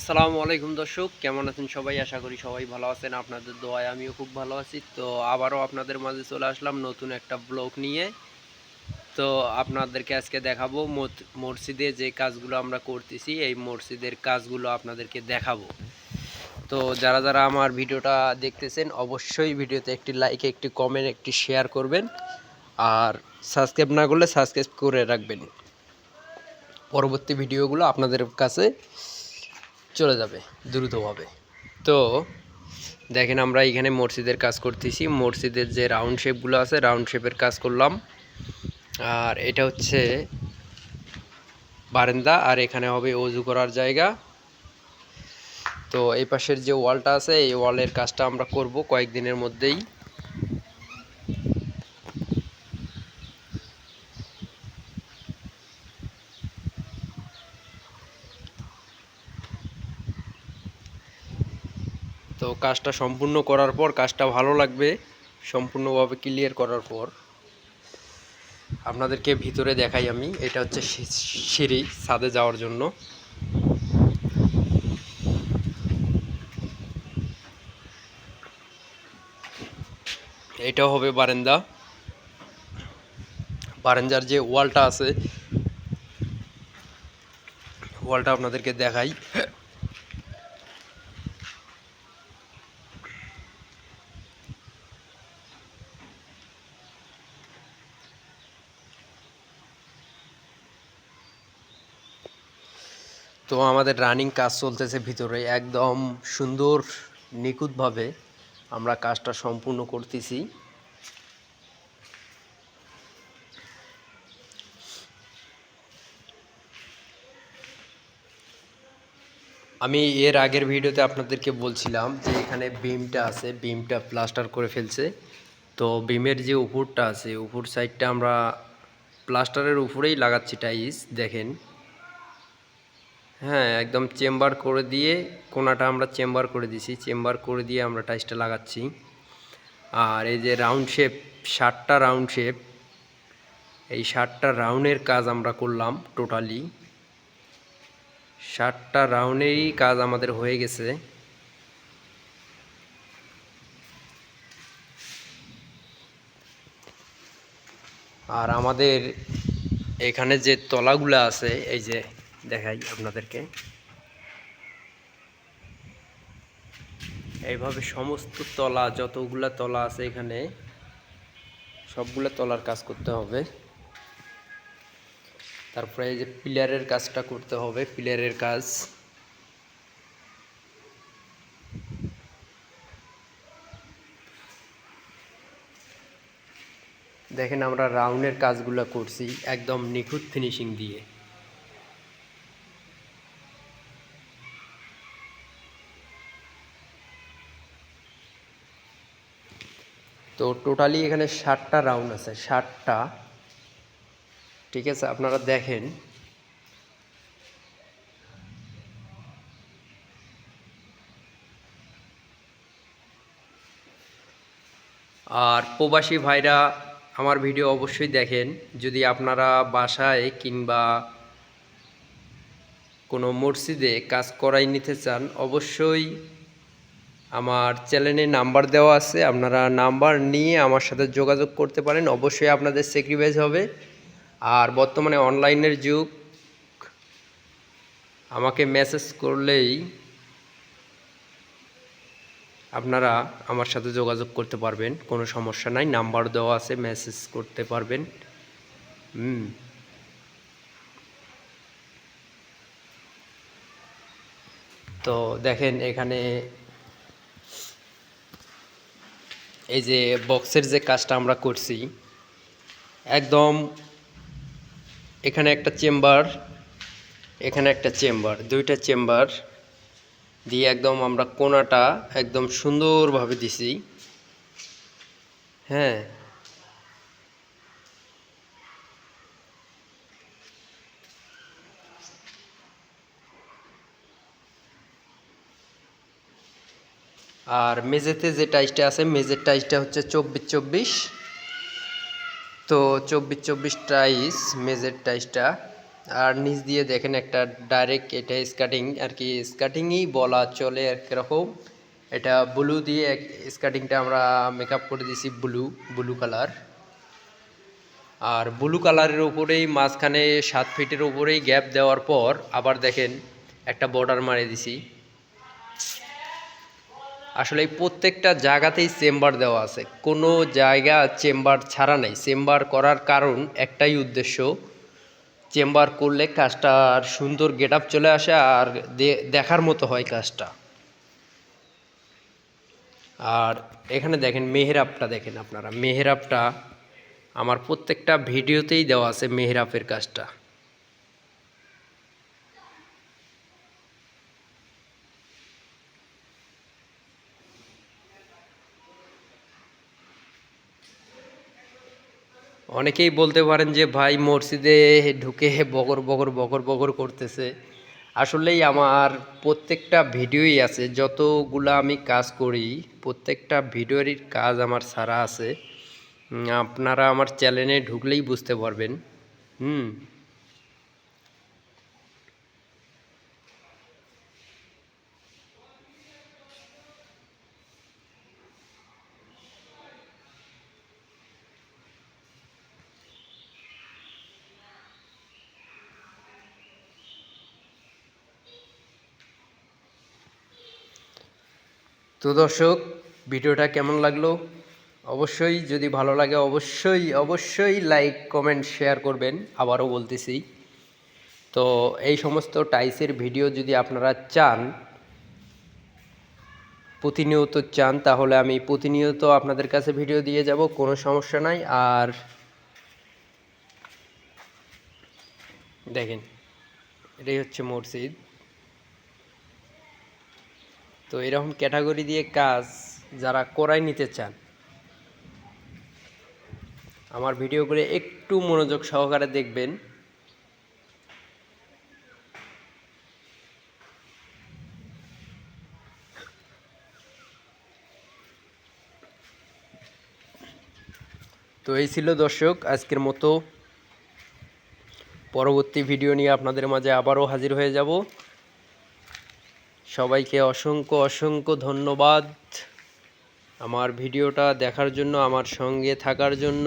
আসসালামু আলাইকুম দর্শক, কেমন আছেন সবাই? আশা করি সবাই ভালো আছেন। আপনাদের দোয়ায় আমিও খুব ভালো আছি। তো আবারও আপনাদের মাঝে চলে আসলাম নতুন একটা ব্লগ নিয়ে। তো আপনাদেরকে আজকে দেখাবো মসজিদে যে কাজগুলো আমরা করতেছি, এই মসজিদের কাজগুলো আপনাদেরকে দেখাবো। তো যারা যারা আমার ভিডিওটা দেখতেছেন, অবশ্যই ভিডিওতে একটি লাইক একটি কমেন্ট একটি শেয়ার করবেন। আর সাবস্ক্রাইব না করলে সাবস্ক্রাইব করে রাখবেন। পরবর্তী ভিডিওগুলো আপনাদের কাছে চলে যাবে, দ্রুতভাবে। তো দেখেন আমরা এখানে মসজিদের কাজ করতেছি। মসজিদের যে রাউন্ড শেপগুলো আছে রাউন্ড শেপের কাজ করলাম। আর এটা হচ্ছে বারান্দা, আর এখানে হবে অজু করার জায়গা। তো এই পাশের যে ওয়ালটা আছে, এই ওয়ালের কাজটা আমরা করব কয়েকদিনের মধ্যেই। তো কাজটা সম্পূর্ণ করার পর, কাজটা ভালো লাগবে সম্পূর্ণভাবে ক্লিয়ার করার পর। আপনাদেরকে ভিতরে দেখাই আমি, এটা হচ্ছে সিঁড়ি ছাদে যাওয়ার জন্য। এটাও হবে বারেন্দা। বারেন্দার যে ওয়ালটা আছে, ওয়ালটা আপনাদেরকে দেখাই। তো আমাদের রানিং কাজ চলতেছে ভিতরে। একদম সুন্দর, নিখুঁতভাবে আমরা কাজটা সম্পূর্ণ করতেছি। আমি এর আগের ভিডিওতে আপনাদেরকে বলছিলাম যে এখানে বিমটা আছে, বিমটা প্লাস্টার করে ফেলছে। তো বিমের যে উপরটা আছে, উপর সাইডটা আমরা প্লাস্টারের উপরেই লাগাচ্ছি টাইস দেখেন। হ্যাঁ একদম চেম্বার করে দিয়ে কোনাটা আমরা চেম্বার করে দিছি। চেম্বার করে দিয়ে আমরা টাইসটা লাগাচ্ছি। আর এই যে রাউন্ড শেপ ষাটটা রাউন্ড শেপ, এই ষাটটা রাউন্ডের কাজ আমরা করলাম টোটালি। ষাটটা রাউন্ডেরই কাজ আমাদের হয়ে গেছে। আর আমাদের এখানে যে তলাগুলো আছে, এই যে দেখাই আপনাদেরকে। এইভাবে সমস্ত তলা, যতগুলা তলা আছে এখানে, সবগুলা তলার কাজ করতে হবে। তারপরে এই যে পিলারের কাজটা করতে হবে, পিলারের কাজ। দেখেন আমরা রাউন্ডের কাজগুলো করছি, একদম নিখুঁত ফিনিশিং দিয়ে। তো টোটালি এখানে ষাটটা রাউন্ড আছে ষাটটা ঠিক আছে, আপনারা দেখেন। আর প্রবাসী ভাইরা আমার ভিডিও অবশ্যই দেখেন। যদি আপনারা বাসায় কিংবা কোনো মসজিদে কাজ করাই নিতে চান, অবশ্যই আমার চ্যানেলে নাম্বার দেওয়া আছে, আপনারা নাম্বার নিয়ে আমার সাথে যোগাযোগ করতে পারেন, অবশ্যই আপনাদের স্যাক্রিফাইস হবে। আর বর্তমানে অনলাইনের যুগ, আমাকে মেসেজ করলেই আপনারা আমার সাথে যোগাযোগ করতে পারবেন, কোনো সমস্যা নাই নাম্বার দেওয়া আছে মেসেজ করতে পারবেন। হুম। তো দেখেন, এখানে এই যে বক্সের যে কাজটা আমরা করছি, একদম এখানে একটা চেম্বার এখানে একটা চেম্বার দুইটা চেম্বার দিয়ে একদম আমরা কোনাটা একদম সুন্দরভাবে দিছি। হ্যাঁ। আর মেঝেতে যে টাইসটা আছে, মেঝের টাইসটা হচ্ছে চব্বিশ চব্বিশ। তো চব্বিশ চব্বিশ টাইস, মেঝের টাইসটা। আর নিচ দিয়ে দেখেন একটা ডাইরেক্ট এটা স্কাটিং আর কি স্কাটিংই বলা চলে একরকম। এটা ব্লু দিয়ে এক স্কাটিংটা আমরা মেকআপ করে দিছি ব্লু ব্লু কালার আর ব্লু কালারের উপরেই মাঝখানে সাত ফিটের উপরেই গ্যাপ দেওয়ার পর আবার দেখেন একটা বর্ডার মারে দিছি। আসলে এই প্রত্যেকটা জায়গাতেই চেম্বার দেওয়া আছে। কোনো জায়গা চেম্বার ছাড়া নেই। চেম্বার করার কারণ একটাই উদ্দেশ্য, চেম্বার করলে কাজটা আর সুন্দর গেট আপ চলে আসে আর দেখার মতো হয় কাজটা। আর এখানে দেখেন মেহেরাবটা দেখেন আপনারা। মেহেরাবটা আমার প্রত্যেকটা ভিডিওতেই দেওয়া আছে মেহেরাবের কাজটা। অনেকেই বলতে পারেন যে ভাই মসজিদে ঢুকে বগর বগর বগর বগর করতেছে। আসলেই আমার প্রত্যেকটা ভিডিওই আছে, যতগুলো আমি কাজ করি, প্রত্যেকটা ভিডিওরই কাজ আমার সারা আছে। আপনারা আমার চ্যানেলে ঢুকলেই বুঝতে পারবেন। হুম। তো দর্শক, ভিডিওটা কেমন লাগল? অবশ্যই যদি ভালো লাগে, অবশ্যই অবশ্যই লাইক কমেন্ট শেয়ার করবেন। আবারও বলতেছি। তো এই সমস্ত টাইসের ভিডিও যদি আপনারা চান, প্রতিনিয়ত চান, তাহলে আমি প্রতিনিয়ত আপনাদের কাছে ভিডিও দিয়ে যাব, কোনো সমস্যা নাই। আর দেখেন, এটাই হচ্ছে মসজিদ। তো এরকম ক্যাটাগরি দিয়ে কাজ যারা করাই নিতে চান, আমার ভিডিওগুলো একটু মনোযোগ সহকারে দেখবেন। তো এই ছিল দর্শক, আজকের মতো। পরবর্তী ভিডিও নিয়ে আপনাদের মাঝে আবারও হাজির হয়ে যাব। সবাইকে অসংখ্য অসংখ্য ধন্যবাদ। আমার ভিডিওটা দেখার জন্য আমার সঙ্গে থাকার জন্য।